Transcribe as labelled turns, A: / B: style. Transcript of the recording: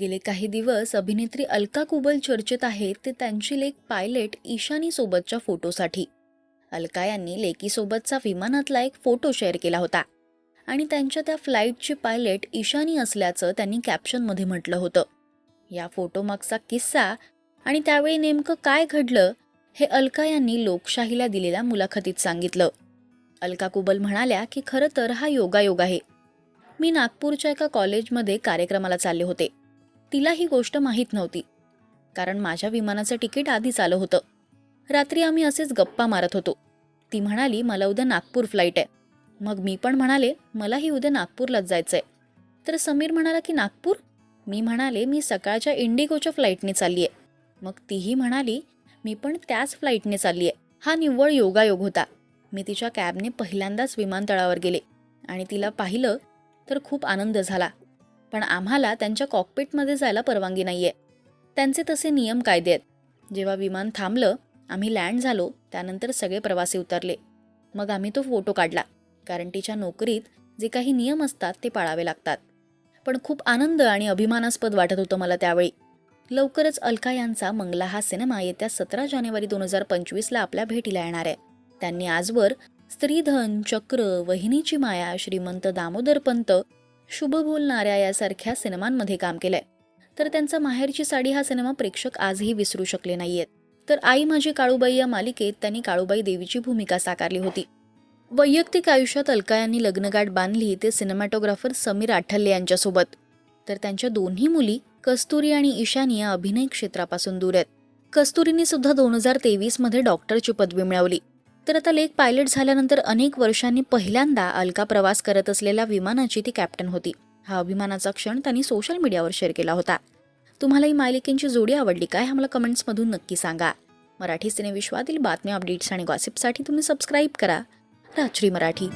A: गेले काही दिवस अभिनेत्री अलका कुबल चर्चेत आहे ते त्यांची लेक पायलट ईशानीसोबतच्या फोटोसाठी. अलका यांनी लेकीसोबतचा विमानातला एक फोटो शेअर केला होता. आणि त्यांच्या त्या फ्लाईटची पायलट ईशानी असल्याचं त्यांनी कॅप्शनमध्ये म्हटलं होतं. या फोटोमागचा किस्सा आणि त्यावेळी नेमकं काय घडलं हे अलका यांनी लोकशाहीला दिलेल्या मुलाखतीत सांगितलं. अलका कुबल म्हणाल्या की खरं तर हा योगायोग आहे. मी नागपूरच्या एका कॉलेजमध्ये कार्यक्रमाला चालले होते. तिला ही गोष्ट माहीत नव्हती. कारण माझ्या विमानाचं तिकीट आधीच आलं होतं. रात्री आम्ही असेच गप्पा मारत होतो. ती म्हणाली मला उद्या नागपूर फ्लाईट आहे. मग मी पण म्हणाले मलाही उद्या नागपूरलाच जायचंय. तर समीर म्हणाला की नागपूर? मी म्हणाले मी सकाळच्या इंडिगोच्या फ्लाईटने चालली आहे मग तीही म्हणाली मी पण त्याच फ्लाईटने चालली आहे हा निव्वळ योगायोग होता. मी तिच्या कॅबने पहिल्यांदाच विमानतळावर गेले आणि तिला पाहिलं तर खूप आनंद झाला. पण आम्हाला त्यांच्या कॉकपिटमध्ये जायला परवानगी नाहीये. त्यांचे तसे नियम कायदे आहेत. जेव्हा विमान थांबलं आम्ही लँड झालो त्यानंतर सगळे प्रवासी उतरले. मग आम्ही तो फोटो काढला कारण तिच्या नोकरीत जे काही नियम असतात ते पाळावे लागतात. पण खूप आनंद आणि अभिमानास्पद वाटत होतं मला त्यावेळी. लवकरच अलका यांचा मंगला हा सिनेमा येत्या सतरा जानेवारी दोन हजार पंचवीसला आपल्या भेटीला येणार आहे. त्यांनी आजवर स्त्रीधन चक्र वहिनीची माया श्रीमंत दामोदर पंत शुभ बोलणाऱ्या यासारख्या सिनेमांमध्ये काम केलंय. तर त्यांचा माहेरची साडी हा सिनेमा प्रेक्षक आजही विसरू शकले नाहीयेत. तर आई माझी काळूबाई या मालिकेत त्यांनी काळूबाई देवीची भूमिका साकारली होती. वैयक्तिक आयुष्यात अलका यांनी लग्नगाठ बांधली ते सिनेमॅटोग्राफर समीर आठल्ले यांच्यासोबत. तर त्यांच्या दोन्ही मुली कस्तुरी आणि ईशानी या अभिनय क्षेत्रापासून दूर आहेत. कस्तुरीने सुद्धा दोन हजार तेवीसमध्ये डॉक्टरची पदवी मिळवली. तर आता लेक पायलट झाल्यानंतर अनेक वर्षांनी पहिल्यांदा अलका प्रवास करत असलेल्या विमानाची ती कॅप्टन होती. हा अभिमानाचा क्षण त्यांनी सोशल मीडियावर शेअर केला होता. तुम्हाला ही मालिकेंची जोडी आवडली काय हा मला कमेंट्समधून नक्की सांगा. मराठी सिनेविश्वातील बातम्या अपडेट्स आणि गॉसिपसाठी तुम्ही सबस्क्राईब करा. राजश्री मराठी.